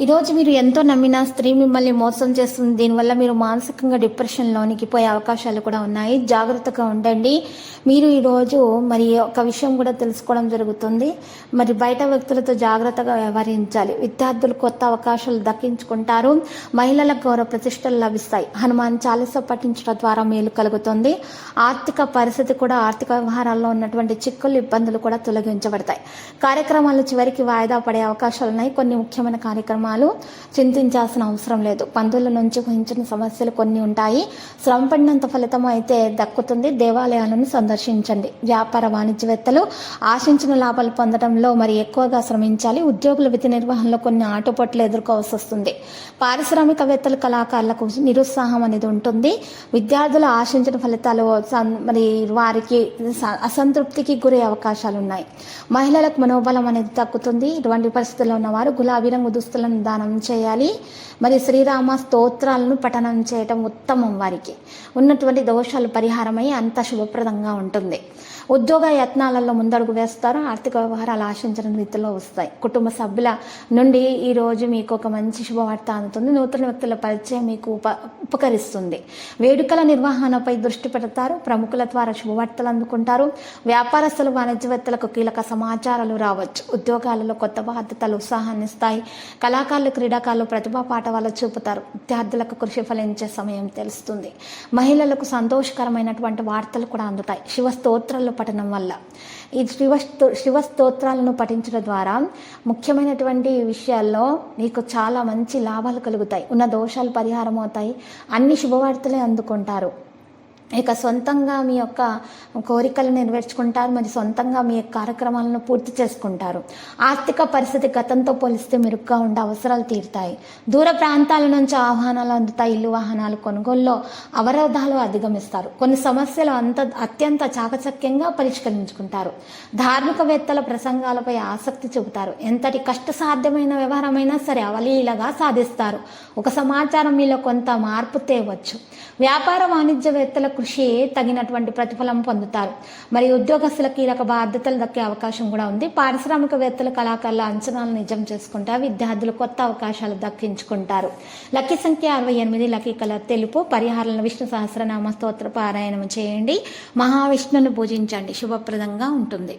ఈరోజు మీరు ఎంతో నమ్మిన స్త్రీ మిమ్మల్ని మోసం చేస్తుంది. దీనివల్ల మీరు మానసికంగా డిప్రెషన్ లోనికి పోయే అవకాశాలు కూడా ఉన్నాయి. జాగ్రత్తగా ఉండండి. మీరు ఈరోజు మరి ఒక విషయం కూడా తెలుసుకోవడం జరుగుతుంది. మరి బయట వ్యక్తులతో జాగ్రత్తగా వ్యవహరించాలి. విద్యార్థులు కొత్త అవకాశాలు దక్కించుకుంటారు. మహిళలకు గౌరవ ప్రతిష్టలు లభిస్తాయి. హనుమాన్ చాలీస పఠించడం ద్వారా మేలు కలుగుతుంది. ఆర్థిక పరిస్థితి కూడా ఆర్థిక వ్యవహారాల్లో ఉన్నటువంటి చిక్కులు ఇబ్బందులు కూడా తొలగించబడతాయి. కార్యక్రమాలు చివరికి వాయిదా పడే అవకాశాలు ఉన్నాయి. కొన్ని ముఖ్యమైన కార్యక్రమాలు చింతించాల్సిన అవసరం లేదు. పందుల నుంచి ఊహించిన సమస్యలు కొన్ని ఉంటాయి. శ్రమ పడినంత ఫలితం అయితే దక్కుతుంది. దేవాలయాలను సందర్శించండి. వ్యాపార వాణిజ్యవేత్తలు ఆశించిన లాభాలు పొందడంలో మరి ఎక్కువగా శ్రమించాలి. ఉద్యోగుల విధి నిర్వహణలో కొన్ని ఆటుపట్లు ఎదుర్కోవాల్సి వస్తుంది. పారిశ్రామికవేత్తలు కళాకారులకు నిరుత్సాహం అనేది ఉంటుంది. విద్యార్థులు ఆశించిన ఫలితాలు మరి వారికి అసంతృప్తికి గురే అవకాశాలు ఉన్నాయి మహిళలకు మనోబలం అనేది తగ్గుతుంది. ఇటువంటి పరిస్థితుల్లో ఉన్నవారు గులాబీ రంగు దుస్తులను దానం చేయాలి. మరి శ్రీరామ స్తోత్రాలను పఠనం చేయటం ఉత్తమం వారికి. ఉన్నటువంటి దోషాలు పరిహారమై అంత శుభప్రదంగా ఉంటుంది. ఉద్యోగ యత్నాలలో ముందడుగు వేస్తారు. ఆర్థిక వ్యవహారాలు ఆశించిన రీతిలో వస్తాయి. కుటుంబ సభ్యుల నుండి ఈ రోజు మీకు ఒక మంచి శుభవార్త అందుతుంది. నూతన వ్యక్తుల పరిచయం మీకు ఉప ఉపకరిస్తుంది. వేడుకల నిర్వహణపై దృష్టి పెడతారు. ప్రముఖుల ద్వారా శుభవార్తలు అందుకుంటారు. వ్యాపారస్తులు వాణిజ్యవేత్తలకు కీలక సమాచారాలు రావచ్చు. ఉద్యోగాలలో కొత్త బాధ్యతలు ఉత్సాహాన్ని ఇస్తాయి. కళాకారులు క్రీడాకారులు ప్రతిభా పాఠవాలు చూపుతారు. విద్యార్థులకు కృషి ఫలించే సమయం తెలుస్తుంది. మహిళలకు సంతోషకరమైనటువంటి వార్తలు కూడా అందుతాయి. శివ స్తోత్రాలు పఠనం వల్ల. ఈ శివ sto- శివ స్తోత్రాలను పఠించడం ద్వారా ముఖ్యమైనటువంటి విషయాల్లో నీకు చాలా మంచి లాభాలు కలుగుతాయి. ఉన్న దోషాలు పరిహారం అవుతాయి. అన్ని శుభవార్తలే అందుకుంటారు. ఇక సొంతంగా మీ యొక్క కోరికలు నెరవేర్చుకుంటారు మరి సొంతంగా మీ యొక్క కార్యక్రమాలను పూర్తి చేసుకుంటారు. ఆర్థిక పరిస్థితి గతంతో పోలిస్తే మెరుగ్గా ఉండే అవసరాలు తీరుతాయి. దూర ప్రాంతాల నుంచి ఆహ్వానాలు అందుతాయి. ఇల్లు వాహనాలు కొనుగోలులో అవరోధాలు అధిగమిస్తారు. కొన్ని సమస్యలు అంత అత్యంత చాకచక్యంగా పరిష్కరించుకుంటారు. ధార్మికవేత్తల ప్రసంగాలపై ఆసక్తి చూపుతారు. ఎంతటి కష్టసాధ్యమైన వ్యవహారమైనా సరే అవలీలగా సాధిస్తారు. ఒక సమాచారం మీలో కొంత మార్పు తేవచ్చు. వ్యాపార వాణిజ్యవేత్తలకు కృషి తగినటువంటి ప్రతిఫలం పొందుతారు. మరి ఉద్యోగస్తుల కీలక బాధ్యతలు దక్కే అవకాశం కూడా ఉంది. పారిశ్రామికవేత్తలు కళాకారుల అంచనాలు నిజం చేసుకుంటారు విద్యార్థులు కొత్త అవకాశాలు దక్కించుకుంటారు. లక్కీ సంఖ్య అరవై ఎనిమిది లక్కీ కలర్ తెలుపు పరిహారాలను విష్ణు సహస్రనామ స్తోత్ర పారాయణం చేయండి. మహావిష్ణును పూజించండి. శుభప్రదంగా ఉంటుంది.